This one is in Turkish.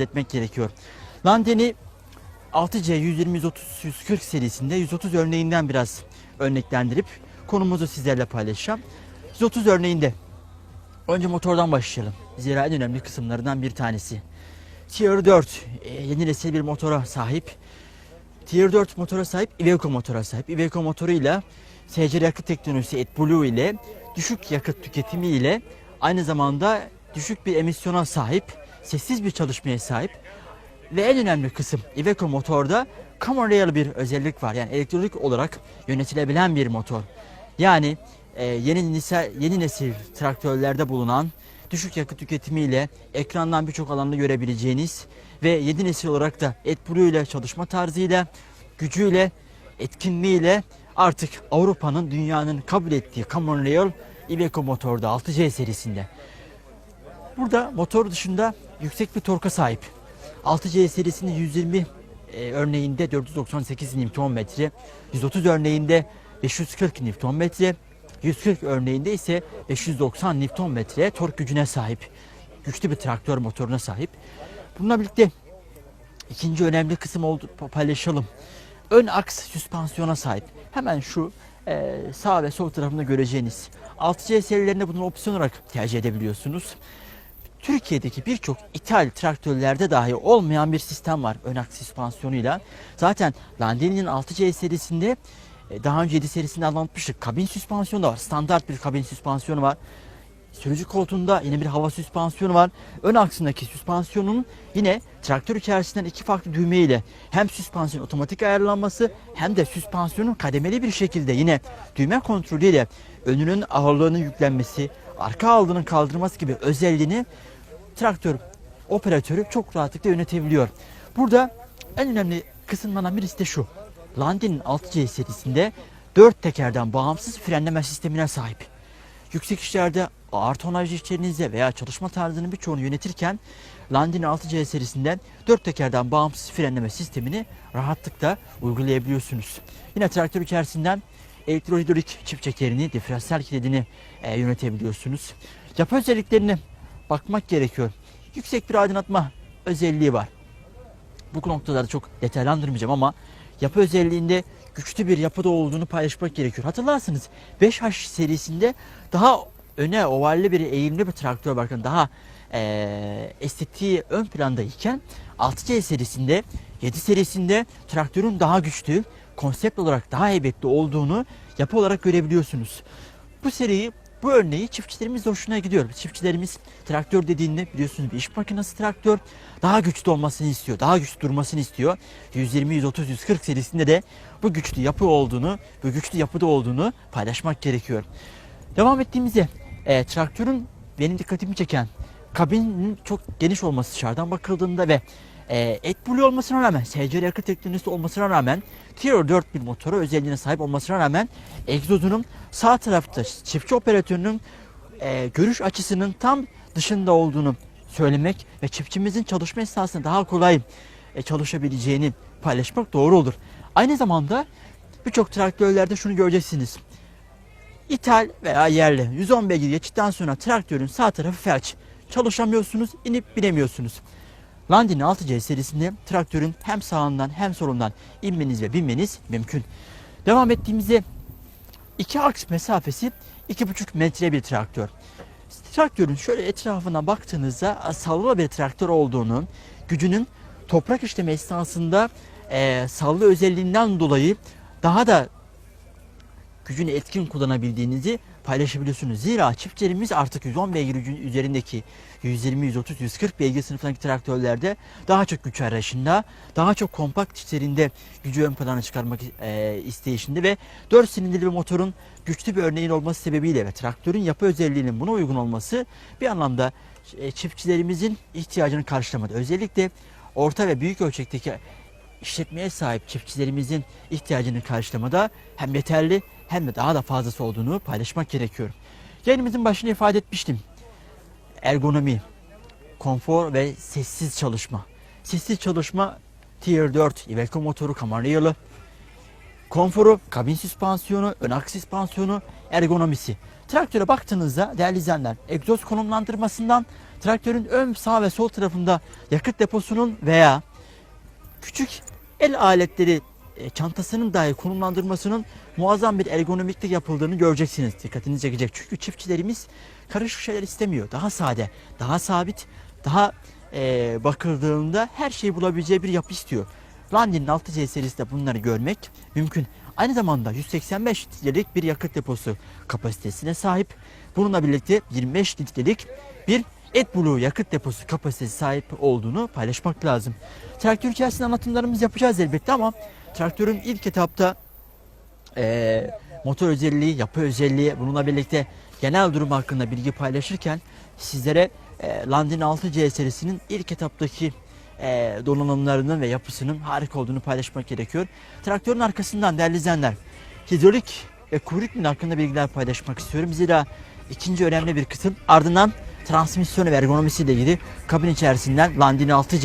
etmek gerekiyor. Landeni 6C 120 130 140 serisinde 130 örneğinden biraz örneklendirip konumuzu sizlerle paylaşacağım. 130 örneğinde önce motordan başlayalım. Zira en önemli kısımlarından bir tanesi. Tier 4 e, yeni nesil bir motora sahip. Tier 4 motora sahip, Iveco motora sahip. Iveco motoruyla SCR yakıt teknolojisi AdBlue ile düşük yakıt tüketimi ile aynı zamanda düşük bir emisyona sahip, sessiz bir çalışmaya sahip ve en önemli kısım Iveco motorda Rail bir özellik var. Yani elektronik olarak yönetilebilen bir motor. Yani e, yeni nesil, yeni nesil traktörlerde bulunan düşük yakıt tüketimiyle ekrandan birçok alanda görebileceğiniz ve yeni nesil olarak da AdBlue ile çalışma tarzıyla, gücüyle, etkinliğiyle artık Avrupa'nın dünyanın kabul ettiği Common Rail Iveco motorda 6C serisinde. Burada motor dışında yüksek bir torka sahip. 6C serisinin 120 e, örneğinde 498 Nm, 130 örneğinde 540 Nm, 140 örneğinde ise 590 Nm tork gücüne sahip. Güçlü bir traktör motoruna sahip. Bununla birlikte ikinci önemli kısım oldu paylaşalım. Ön aks süspansiyona sahip. Hemen şu e, sağ ve sol tarafında göreceğiniz 6C serilerinde bunu opsiyon olarak tercih edebiliyorsunuz. Türkiye'deki birçok ithal traktörlerde dahi olmayan bir sistem var ön aks süspansiyonuyla. Zaten Landini'nin 6C serisinde e, daha önce 7 serisinde anlatmıştık. Kabin süspansiyonu da var. Standart bir kabin süspansiyonu var. Sürücü koltuğunda yine bir hava süspansiyonu var. Ön aksındaki süspansiyonun yine traktör içerisinden iki farklı düğme ile hem süspansiyon otomatik ayarlanması hem de süspansiyonun kademeli bir şekilde yine düğme kontrolüyle önünün ağırlığının yüklenmesi, arka ağırlığının kaldırması gibi özelliğini traktör operatörü çok rahatlıkla yönetebiliyor. Burada en önemli kısımlardan birisi de şu. Landin'in 6C serisinde 4 tekerden bağımsız frenleme sistemine sahip. Yüksek işlerde ağır tonajlı işlerinizde veya çalışma tarzının birçoğunu yönetirken Landin 6C serisinden 4 tekerden bağımsız frenleme sistemini rahatlıkla uygulayabiliyorsunuz. Yine traktör içerisinden elektrohidrolik çift çekerini, diferansiyel kilidini e, yönetebiliyorsunuz. Yapı özelliklerine bakmak gerekiyor. Yüksek bir aydınlatma özelliği var. Bu noktalarda çok detaylandırmayacağım ama yapı özelliğinde güçlü bir yapıda olduğunu paylaşmak gerekiyor. Hatırlarsınız 5H serisinde daha öne ovalli bir eğimli bir traktör bakın daha eee estetiği ön plandayken 6C serisinde 7 serisinde traktörün daha güçlü konsept olarak daha heybetli olduğunu yapı olarak görebiliyorsunuz. Bu seriyi bu örneği çiftçilerimiz de hoşuna gidiyor. Çiftçilerimiz traktör dediğinde biliyorsunuz bir iş makinesi traktör daha güçlü olmasını istiyor. Daha güçlü durmasını istiyor. 120, 130, 140 serisinde de bu güçlü yapı olduğunu, bu güçlü yapıda olduğunu paylaşmak gerekiyor. Devam ettiğimizde e, traktörün benim dikkatimi çeken kabinin çok geniş olması dışarıdan bakıldığında ve e, AdBlue olmasına rağmen, SCR yakıt teknolojisi olmasına rağmen Tier 4 bir motoru özelliğine sahip olmasına rağmen egzozunun sağ tarafta çiftçi operatörünün e, görüş açısının tam dışında olduğunu söylemek ve çiftçimizin çalışma esnasında daha kolay e, çalışabileceğini paylaşmak doğru olur. Aynı zamanda birçok traktörlerde şunu göreceksiniz. İthal veya yerli 110 beygir geçtikten sonra traktörün sağ tarafı felç. Çalışamıyorsunuz, inip binemiyorsunuz. Landini 6C serisinde traktörün hem sağından hem solundan inmeniz ve binmeniz mümkün. Devam ettiğimizde iki aks mesafesi 2,5 metre bir traktör. Traktörün şöyle etrafına baktığınızda sallı bir traktör olduğunu, gücünün toprak işleme esnasında e, sallı özelliğinden dolayı daha da gücünü etkin kullanabildiğinizi paylaşabiliyorsunuz. Zira çiftçilerimiz artık 110 beygir üzerindeki 120, 130, 140 beygir sınıfındaki traktörlerde daha çok güç arayışında, daha çok kompakt işlerinde gücü ön plana çıkarmak e, isteyişinde ve 4 silindirli bir motorun güçlü bir örneğin olması sebebiyle ve traktörün yapı özelliğinin buna uygun olması bir anlamda e, çiftçilerimizin ihtiyacını karşılamadı. Özellikle orta ve büyük ölçekteki işletmeye sahip çiftçilerimizin ihtiyacını karşılamada hem yeterli hem de daha da fazlası olduğunu paylaşmak gerekiyor. Yayınımızın başında ifade etmiştim. Ergonomi, konfor ve sessiz çalışma. Sessiz çalışma Tier 4 Iveco motoru kamaryalı. Konforu, kabin süspansiyonu, ön aks süspansiyonu, ergonomisi. Traktöre baktığınızda değerli izleyenler egzoz konumlandırmasından Traktörün ön sağ ve sol tarafında yakıt deposunun veya küçük el aletleri çantasının dahi konumlandırmasının muazzam bir ergonomiklik yapıldığını göreceksiniz. Dikkatinizi çekecek. Çünkü çiftçilerimiz karışık şeyler istemiyor. Daha sade, daha sabit, daha e, bakıldığında her şeyi bulabileceği bir yapı istiyor. Landin'in 6C serisinde bunları görmek mümkün. Aynı zamanda 185 litrelik bir yakıt deposu kapasitesine sahip. Bununla birlikte 25 litrelik bir AdBlue yakıt deposu kapasitesi sahip olduğunu paylaşmak lazım. Traktör içerisinde anlatımlarımız yapacağız elbette ama traktörün ilk etapta eee, motor özelliği, yapı özelliği bununla birlikte genel durum hakkında bilgi paylaşırken sizlere eee Landin 6C serisinin ilk etaptaki eee donanımlarının ve yapısının harika olduğunu paylaşmak gerekiyor. Traktörün arkasından değerli izleyenler hidrolik ve kuyruk milli hakkında bilgiler paylaşmak istiyorum. Zira ikinci önemli bir kısım ardından transmisyon ve ergonomisiyle ilgili kabin içerisinden Landin 6C